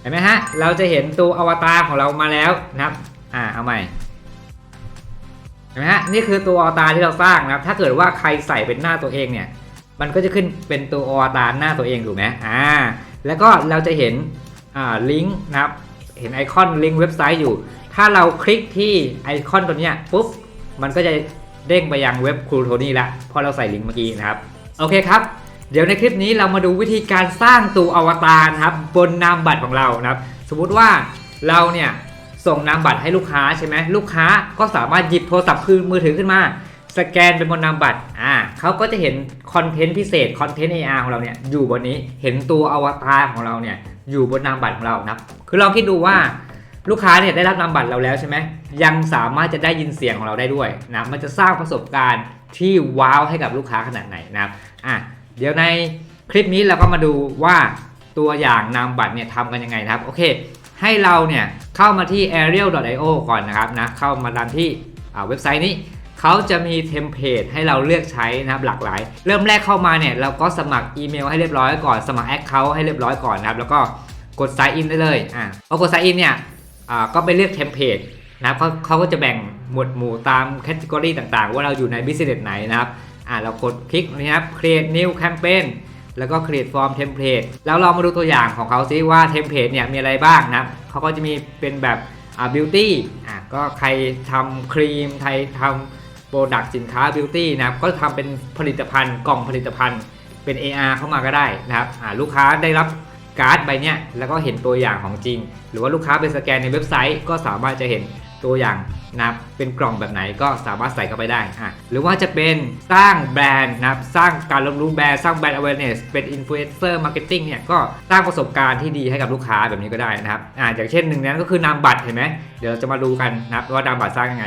เห็นไหมฮะ เราจะเห็นตัวอวตารของเรามาแล้วนะครับ อ่า เอาใหม่ เห็นไหมฮะ นี่คือตัวอวตารที่เราสร้างนะครับ ถ้าเกิดว่าใครใส่เป็นหน้าตัวเองเนี่ย มันก็จะขึ้นเป็นตัวอวตารหน้าตัวเองถูกไหมอ่า แล้วก็เราจะเห็น อ่า ลิงก์นะครับ เห็นไอคอนลิงก์เว็บไซต์อยู่ ถ้าเราคลิกที่ไอคอนตัวเนี้ยปุ๊บ มันก็จะเด้งไปยังเว็บครูโทนี่ละเพราะเราใส่ลิงก์เมื่อกี้นะครับ โอเคครับ เดี๋ยวในคลิปนี้เรามาดูวิธีการสร้างตัวอวตารครับบนนามบัตรของเรานะครับ สมมุติว่าเราเนี่ยส่งนามบัตรให้ลูกค้าใช่ไหมลูกค้าก็สามารถหยิบโทรศัพท์คือมือถือขึ้นมา สแกนเป็นบนนามบัตรอ่าเขาก็จะเห็นคอนเทนต์พิเศษคอนเทนต์ AR ของเราเนี่ยอยู่บนนี้เห็นตัวอวตารของเราเนี่ยอยู่บนนามบัตรของเรานะครับคือลองคิดดูว่าลูกค้าเนี่ยได้รับนามบัตรเราแล้วใช่ไหมยังสามารถจะได้ยินเสียงของเราได้ด้วยนะมันจะสร้างประสบการณ์ที่ว้าวให้กับลูกค้าขนาดไหนนะครับอะ เดี๋ยวในคลิปนี้เราก็มาดูว่าตัวอย่างนามบัตรเนี่ยทำกันยังไงนะครับ โอเค ให้เราเนี่ยเข้ามาที่ arial.io ก่อนนะครับนะเข้ามาดันที่อ่าเว็บไซต์นี้เขาจะมีเทมเพลตให้เราเลือกใช้นะครับหลากหลาย เริ่มแรกเข้ามาเนี่ยเราก็สมัครอีเมลให้เรียบร้อยก่อนสมัครแอคเคาท์ให้เรียบร้อยก่อนนะครับแล้วก็กด sign in ได้เลยอะพอกด sign in เนี่ยอ่าก็ไปเลือกเทมเพลตนะครับเขาเขาก็จะแบ่งหมวดหมู่ตามแคตตากรีต่างๆ ว่าเราอยู่ใน business ไหนนะครับ อ่าเรากดคลิกนะครับ create new campaign แล้วก็ create form template แล้วเรามาดูตัวอย่างของเขาซิว่าเทมเพลตเนี่ยมีอะไรบ้างนะครับเขาก็จะมีเป็นแบบอ่า beauty อ่าก็ใครทำครีมใครทำโปรดักต์สินค้า beauty นะครับก็ทำเป็นผลิตภัณฑ์กล่องผลิตภัณฑ์เป็น AR เข้ามาก็ได้นะครับอ่าลูกค้าได้รับการ์ดใบเนี้ยแล้วก็เห็นตัวอย่างของจริง หรือว่าลูกค้าไปสแกนในเว็บไซต์ก็สามารถจะเห็นตัวอย่าง นะครับเป็นกล่องแบบไหนก็สามารถใส่เข้าไปได้อะหรือว่าจะเป็นสร้างแบรนด์นะครับสร้างการรับรู้แบรนด์สร้างแบรนด์ awareness เป็น influencer marketing เนี่ยก็สร้างประสบการณ์ที่ดีให้กับลูกค้าแบบนี้ก็ได้นะครับอ่าอย่างเช่นหนึ่งนั้นก็คือนามบัตรเห็นไหมเดี๋ยวเราจะมาดูกันนะครับว่านามบัตรสร้างยังไง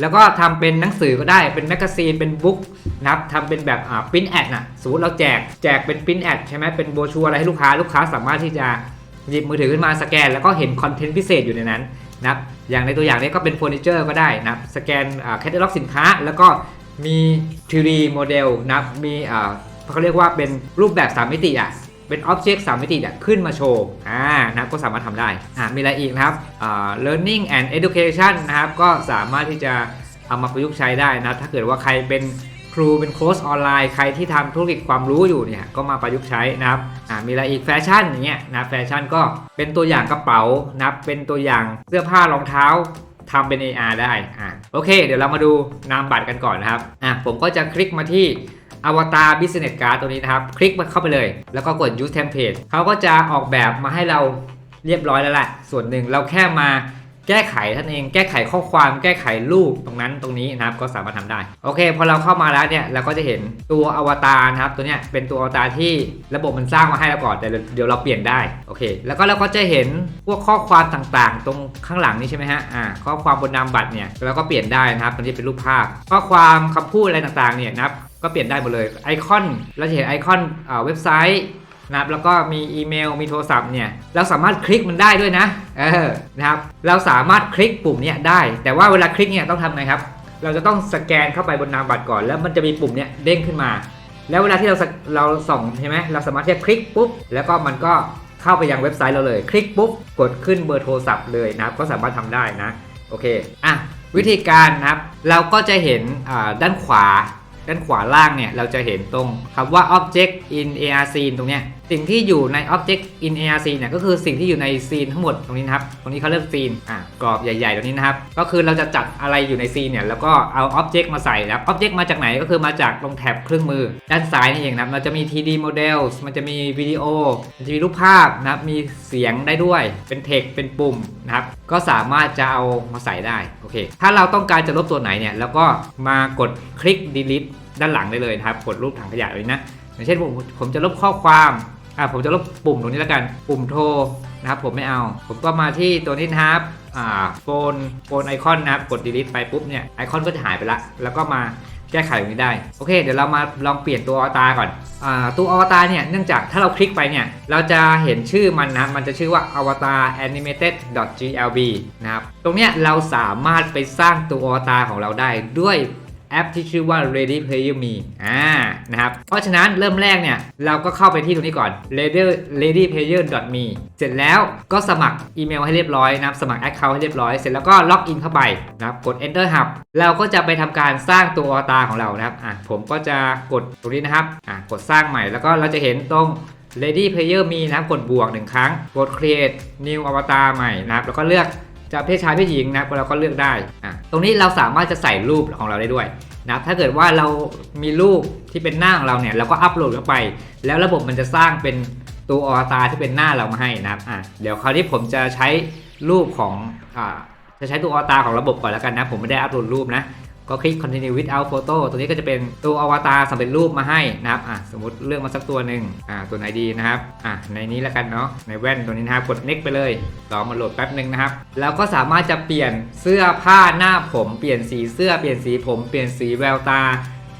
แล้วก็ทำเป็นหนังสือก็ได้ เป็นแมกกาซีน เป็นบุ๊กนะครับทำเป็นแบบอ่าปริ้นแอดนะสมมติเราแจก แจกเป็นปริ้นแอดใช่ไหมเป็นโบชัวอะไรให้ลูกค้า ลูกค้าสามารถที่จะหยิบมือถือขึ้นมาสแกน แล้วก็เห็นคอนเทนต์พิเศษอยู่ในนั้นนะครับ อย่างในตัวอย่างนี้ก็เป็นเฟอร์นิเจอร์ก็ได้นะสแกนแคตตาล็อกสินค้า แล้วก็มี 3D โมเดลนะมีเขาเรียกว่าเป็นรูปแบบ 3 มิติอะเป็นอ็อบเจกต์3มิติเนี่ยขึ้นมาโชว์อ่านะก็สามารถทำได้อ่ามีอะไรอีกนะครับอ่า learning and education นะครับ ก็สามารถที่จะเอามาประยุกต์ใช้ได้นะ ถ้าเกิดว่าใครเป็น ครูเป็นโค้ชออนไลน์ใครที่ทำธุรกิจความรู้อยู่เนี่ยก็มาประยุกต์ใช้นะครับอ่ามีอะไรอีกแฟชั่นอย่างเงี้ยนะแฟชั่นก็เป็นตัวอย่างกระเป๋านับเป็นตัวอย่างเสื้อผ้ารองเท้าทำเป็น AR ได้อะโอเค เดี๋ยวเรามาดูนามบัตรกันก่อนนะครับอะผมก็จะคลิกมาที่ Avatar Business Card ตัวนี้นะครับ คลิกมาเข้าไปเลย แล้วก็กด Use Template เขาก็จะออกแบบมาให้เราเรียบร้อยแล้วแหละส่วนหนึ่งเราแค่มา แก้ไขท่านเองแก้ไขข้อความแก้ไขรูปตรงนั้นตรงนี้นะครับก็สามารถทำได้ โอเค พอเราเข้ามาแล้วเนี่ยเราก็จะเห็นตัวอวตารนะครับตัวเนี้ยเป็นตัวอวตารที่ระบบมันสร้างมาให้เราก่อนแต่เดี๋ยวเราเปลี่ยนได้โอเค แล้วก็เราก็จะเห็นพวกข้อความต่างๆ ตรงข้างหลังนี้ใช่ไหมฮะอ่าข้อความบนนามบัตรเนี่ยเราก็เปลี่ยนได้นะครับตรงนี้เป็นรูปภาพ ข้อความคำพูดอะไรต่างๆเนี่ยนะครับก็เปลี่ยนได้หมดเลยไอคอนเราจะเห็นไอคอนอ่าเว็บไซต์ นะครับแล้วก็มีอีเมลมีโทรศัพท์เนี่ยเราสามารถคลิกมันได้ด้วยนะเออนะครับเราสามารถคลิกปุ่มเนี่ยได้ แต่ว่าเวลาคลิกเนี่ยต้องทำไงครับ เราจะต้องสแกนเข้าไปบนนามบัตรก่อน แล้วมันจะมีปุ่มเนี่ยเด้งขึ้นมา แล้วเวลาที่เราสเราส่องใช่ไหมเราสามารถที่จะคลิกปุ๊บแล้วก็มันก็เข้าไปยังเว็บไซต์เราเลย คลิกปุ๊บกดขึ้นเบอร์โทรศัพท์เลยนะครับก็สามารถทำได้นะโอเคอะวิธีการนะครับเราก็จะเห็นด้านขวา ด้านขวาล่างเนี่ยเราจะเห็นตรงคำว่า object in AR scene ตรงเนี้ยสิ่งที่อยู่ใน object in AR scene เนี่ยก็คือสิ่งที่อยู่ในซีนทั้งหมดตรงนี้นะครับตรงนี้เขาเรียกซีนอะกรอบใหญ่ๆตรงนี้นะครับก็คือเราจะจัดอะไรอยู่ในซีนเนี่ยแล้วก็เอา object มาใส่แล้ว object มาจากไหนก็คือมาจากตรงแถบเครื่องมือ ด้านซ้ายนี่เองนะครับเราจะมี 3D models มันจะมีวิดีโอมันจะมีรูปภาพนะครับมีเสียงได้ด้วยเป็นเทคเป็นปุ่มนะครับก็สามารถจะเอามาใส่ได้โอเคถ้าเราต้องการจะลบตัวไหนเนี่ยแล้วก็มากดคลิก delete ด้านหลังได้เลยนะครับกดรูปถังขยะเลยนะอย่างเช่นผมผมจะลบข้อความอ่าผมจะลบปุ่มตรงนี้แล้วกันปุ่มโทรนะครับผมไม่เอา ผมก็มาที่ตัวนี้นะครับอ่าโฟนโฟนไอคอนนะครับกด delete ไปปุ๊บเนี่ยไอคอนก็จะหายไปละแล้วก็มาแก้ไขตรงนี้ได้โอเค เดี๋ยวเรามาลองเปลี่ยนตัวอวตารก่อนอ่าตัวอวตารเนี่ยเนื่องจากถ้าเราคลิกไปเนี่ยเราจะเห็นชื่อมันนะมันจะชื่อว่า avatar animated glb นะครับตรงเนี้ยเราสามารถไปสร้างตัวอวตารของเราได้ด้วย แอปที่ชื่อว่า Ready Player Me อ่านะครับ เพราะฉะนั้นเริ่มแรกเนี่ย เราก็เข้าไปที่ตรงนี้ก่อน ready readyplayer me เสร็จแล้วก็สมัครอีเมลให้เรียบร้อยนะครับสมัคร Account ให้เรียบร้อย เสร็จแล้วก็ล็อกอินเข้าไปนะครับกด Enter Hub เราก็จะไปทำการสร้างตัวอวตารของเรานะครับอะผมก็จะกดตรงนี้นะครับอะกดสร้างใหม่แล้วก็เราจะเห็นตรง Ready Player Me นะครับกดบวกหนึ่งครั้ง กด Create New Avatar ใหม่นะครับแล้วก็เลือก จะเพศชายเพศหญิงนะครับเราก็เลือกได้อะตรงนี้เราสามารถจะใส่รูปของเราได้ด้วยนะถ้าเกิดว่าเรามีรูปที่เป็นหน้าของเราเนี่ยเราก็อัปโหลดเข้าไป แล้วระบบมันจะสร้างเป็นตัวอวตารที่เป็นหน้าเรามาให้นะครับอะเดี๋ยวคราวนี้ผมจะใช้รูปของอ่าจะใช้ตัวอวตารของระบบก่อนแล้วกันนะ ผมไม่ได้อัปโหลดรูปนะ ก็คลิก continue without photo ตัวนี้ก็จะเป็นตัวอวตารสำเร็จรูปมาให้นะครับอะสมมติเลือกมาสักตัวหนึ่งอ่าตัวไหนดีนะครับอะในนี้แล้วกันเนาะในแว่นตัวนี้นะครับกด next ไปเลยรอมาโหลดแป๊บหนึ่งนะครับ แล้วก็สามารถจะเปลี่ยนเสื้อผ้าหน้าผม เปลี่ยนสีเสื้อเปลี่ยนสีผมเปลี่ยนสีแววตา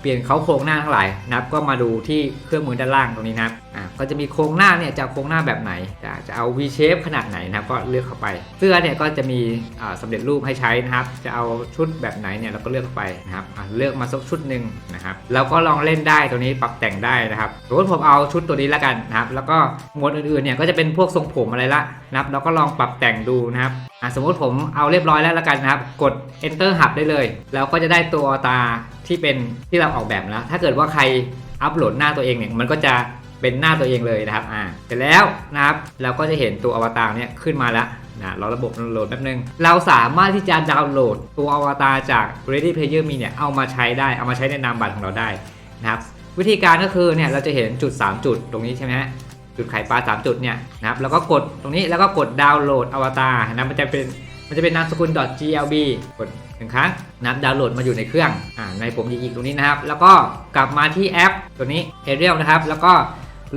เปลี่ยนเขาโครงหน้าทั้งหลายนะครับก็มาดูที่เครื่องมือด้านล่างตรงนี้นะครับอ่าก็จะมีโครงหน้าเนี่ยจะโครงหน้าแบบไหนจะจะเอา V shape ขนาดไหนนะครับก็เลือกเข้าไป เสื้อเนี่ยก็จะมีอ่าสำเร็จรูปให้ใช้นะครับ จะเอาชุดแบบไหนเนี่ยเราก็เลือกเข้าไปนะครับเลือกมาสักชุดหนึ่งนะครับแล้วก็ลองเล่นได้ตัวนี้ปรับแต่งได้นะครับสมมติผมเอาชุดตัวนี้แล้วกันนะครับ แล้วก็หมวดอื่นๆเนี่ยก็จะเป็นพวกทรงผมอะไรละนะครับเราก็ลองปรับแต่งดูนะครับสมมติผมเอาเรียบร้อยแล้วแล้วกันนะครับ กด enter hub ได้เลย แล้วก็จะได้ตัวตาที่เป็นที่เราออกแบบแล้ว ถ้าเกิดว่าใครอัปโหลดหน้าตัวเองเนี่ยมันก็จะ เป็นหน้าตัวเองเลยนะครับอ่าเสร็จแล้วนะครับเราก็จะเห็นตัวอวตารเนี่ยขึ้นมาแล้วนะรอระบบโหลดแป๊บนึง เราสามารถที่จะดาวน์โหลดตัวอวตารจาก Ready Player Me เนี่ยเอามาใช้ได้เอามาใช้ในนามบัตรของเราได้นะครับวิธีการก็คือเนี่ยเราจะเห็นจุด 3 จุดตรงนี้ใช่ไหมฮะจุดไข่ปลา 3 จุดเนี่ยนะครับแล้วก็กดตรงนี้แล้วก็กดดาวน์โหลดอวตารนะมันจะเป็นมันจะเป็นนามสกุล .glb กดหนึ่งครั้งนะครับดาวน์โหลดมาอยู่ในเครื่องอ่าในผมอีกตรงนี้นะครับ แล้วก็กลับมาที่แอปตัวนี้ Ariel นะครับ แล้วก็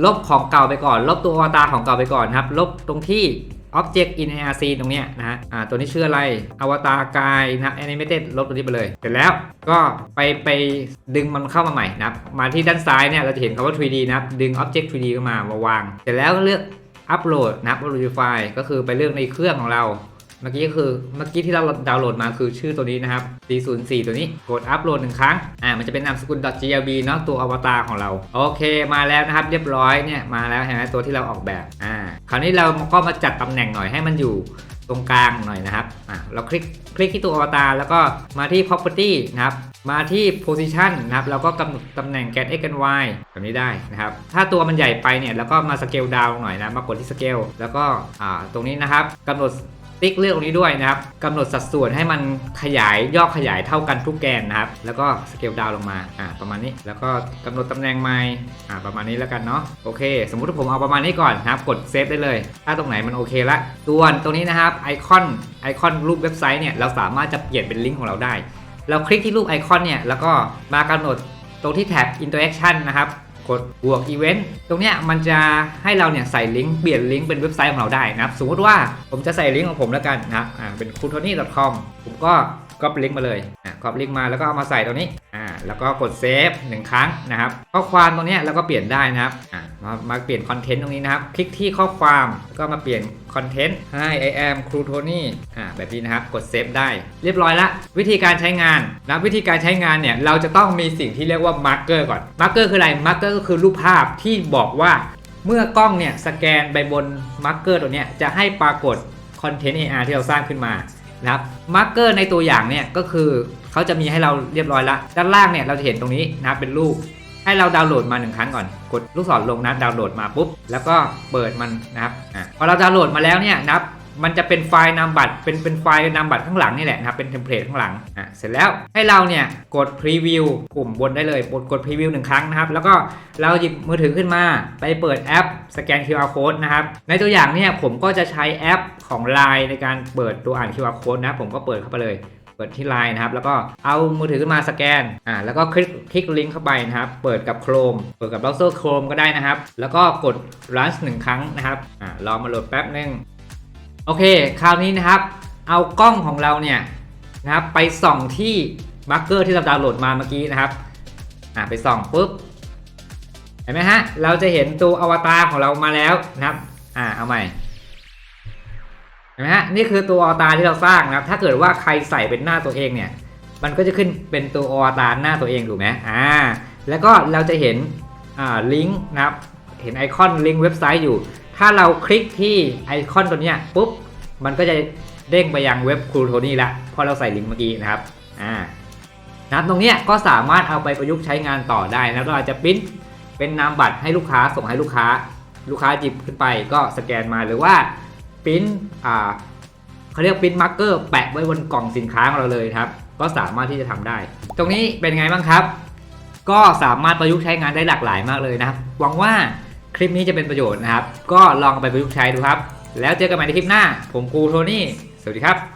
ลบของเก่าไปก่อน ลบตัวอวตารของเก่าไปก่อนครับ ลบตรงที่ Object in ARC ตรงเนี้ยนะฮะอ่าตัวนี้ชื่ออะไร อวตารกายนะ Animated ลบตัวนี้ไปเลย เสร็จแล้วก็ไปไปดึงมันเข้ามาใหม่นะครับ มาที่ด้านซ้ายเนี่ยเราจะเห็นคำว่า 3D นะครับ ดึง Object 3D เข้ามามาวาง เสร็จแล้วก็เลือกอัปโหลดนะครับ upload file ก็คือไปเลือกในเครื่องของเรา เมื่อกี้ก็คือเมื่อกี้ที่เราดาวน์โหลดมาคือชื่อตัวนี้นะครับ 404 ตัวนี้กดอัปโหลดหนึ่งครั้ง อ่า มันจะเป็นนามสกุล .glb เนาะตัวอวตารของเรา โอเค มาแล้วนะครับ เรียบร้อยเนี่ยมาแล้วเห็นไหมตัวที่เราออกแบบ อ่า คราวนี้เราก็มาจัดตำแหน่งหน่อยให้มันอยู่ตรงกลางหน่อยนะครับ อ่าเราคลิกคลิกที่ตัวอวตารแล้วก็มาที่ property นะครับมาที่ position นะครับแล้วก็กำหนดตำแหน่งแกน x กัน y แบบนี้ได้นะครับ ถ้าตัวมันใหญ่ไปเนี่ย แล้วก็มาสเกลดาวหน่อยนะ มากดที่สเกลแล้วก็อ่าตรงนี้นะครับกำหนด ติ๊กเลือกตรงนี้ด้วยนะครับกำหนดสัดส่วนให้มันขยายย่อขยายเท่ากันทุกแกนนะครับ แล้วก็สเกลดาวลงมาอ่าประมาณนี้ แล้วก็กำหนดตำแหน่งใหม่อ่าประมาณนี้แล้วกันเนาะโอเค สมมุติว่าผมเอาประมาณนี้ก่อนนะครับ กดเซฟได้เลย ถ้าตรงไหนมันโอเคละส่วนตรงนี้นะครับไอคอนไอคอนรูปเว็บไซต์เนี่ยเราสามารถจะเปลี่ยนเป็นลิงก์ของเราได้ เราคลิกที่รูปไอคอนเนี่ยแล้วก็มากำหนดตรงที่แท็บ interaction นะครับ กดบวกอีเวนต์ตรงเนี้ยมันจะให้เราเนี่ยใส่ลิงก์เปลี่ยนลิงก์เป็นเว็บไซต์ของเราได้นะครับสมมติว่าผมจะใส่ลิงก์ของผมแล้วกันนะครับอ่าเป็น k u t o n y c o m ผมก็ก๊อปลิงก์มาเลย ก๊อปลิงก์มาแล้วก็เอามาใส่ตรงนี้อ่าแล้วก็กดเซฟหนึ่งครั้งนะครับข้อความตรงนี้เราก็เปลี่ยนได้นะครับอ่ามามาเปลี่ยนคอนเทนต์ตรงนี้นะครับ คลิกที่ข้อความแล้วก็มาเปลี่ยนคอนเทนต์ Hi I am ครูโทนี่อ่าแบบนี้นะครับ กดเซฟได้ เรียบร้อยละ วิธีการใช้งานนะวิธีการใช้งานเนี่ย เราจะต้องมีสิ่งที่เรียกว่ามาร์กเกอร์ก่อนมาร์กเกอร์คืออะไรมาร์กเกอร์ก็คือรูปภาพที่บอกว่า เมื่อกล้องเนี่ยสแกนไปบนมาร์กเกอร์ตัวเนี้ยจะให้ปรากฏคอนเทนต์ AR ที่เราสร้างขึ้นมา นะครับมาร์กเกอร์ในตัวอย่างเนี่ยก็คือเขาจะมีให้เราเรียบร้อยละด้านล่างเนี่ยเราจะเห็นตรงนี้นะครับเป็นรูปให้เราดาวน์โหลดมาหนึ่งครั้งก่อน กดลูกศรลงนะดาวน์โหลดมาปุ๊บ แล้วก็เปิดมันนะครับอพอเราดาวน์โหลดมาแล้วเนี่ยนะครับ มันจะเป็นไฟล์นามบัตรเป็นเป็นไฟล์นามบัตรข้างหลังนี่แหละนะครับเป็นเทมเพลตข้างหลังอะเสร็จแล้วให้เราเนี่ยกดพรีวิวปุ่มบนได้เลยกดกดพรีวิวหนึ่งครั้งนะครับ แล้วก็เราหยิบมือถือขึ้นมาไปเปิดแอปสแกน QR code นะครับ ในตัวอย่างเนี่ยผมก็จะใช้แอปของ Line ในการเปิดตัวอ่าน QR code นะ ผมก็เปิดเข้าไปเลยเปิดที่ไลน์นะครับ แล้วก็เอามือถือขึ้นมาสแกน อ่า แล้วก็คลิกคลิกลิงก์เข้าไปนะครับ เปิดกับ Chrome เปิดกับเบราว์เซอร์ Chrome ก็ได้นะครับ แล้วก็กด launch หนึ่งครั้งนะครับ อ่ารอมาโหลดแป๊บนึง โอเค คราวนี้นะครับ เอากล้องของเราเนี่ยนะครับไปส่องที่มาร์กเกอร์ที่เราดาวน์โหลดมาเมื่อกี้นะครับอ่าไปส่องปุ๊บเห็นไหมฮะ เราจะเห็นตัวอวตารของเรามาแล้วนะครับอ่าเอาใหม่เห็นไหมฮะนี่คือตัวอวตารที่เราสร้างนะครับ ถ้าเกิดว่าใครใส่เป็นหน้าตัวเองเนี่ย มันก็จะขึ้นเป็นตัวอวตารหน้าตัวเองถูกไหมอ่าแล้วก็เราจะเห็นอ่าลิงก์นะครับเห็นไอคอนลิงก์เว็บไซต์อยู่ ถ้าเราคลิกที่ไอคอนตัวนี้ปุ๊บ มันก็จะเด้งไปยังเว็บครูโทนี่ละพราะเราใส่ลิงก์เมื่อกี้นะครับ อ่านับตรงนี้ก็สามารถเอาไปประยุกต์ใช้งานต่อได้นะเราอาจจะปริ้นเป็นนามบัตรให้ลูกค้าส่งให้ลูกค้า ลูกค้าจิบขึ้นไปก็สแกนมาหรือว่าปริ้นอ่าเขาเรียกปริ้นมาร์กเกอร์แปะไว้บนกล่องสินค้าของเราเลยครับ ก็สามารถที่จะทำได้ ตรงนี้เป็นไงบ้างครับ ก็สามารถประยุกต์ใช้งานได้หลากหลายมากเลยนะครับหวังว่า คลิปนี้จะเป็นประโยชน์นะครับ ก็ลองไปประยุกต์ใช้ดูครับ แล้วเจอกันใหม่ในคลิปหน้า ผมครูโทนี่ สวัสดีครับ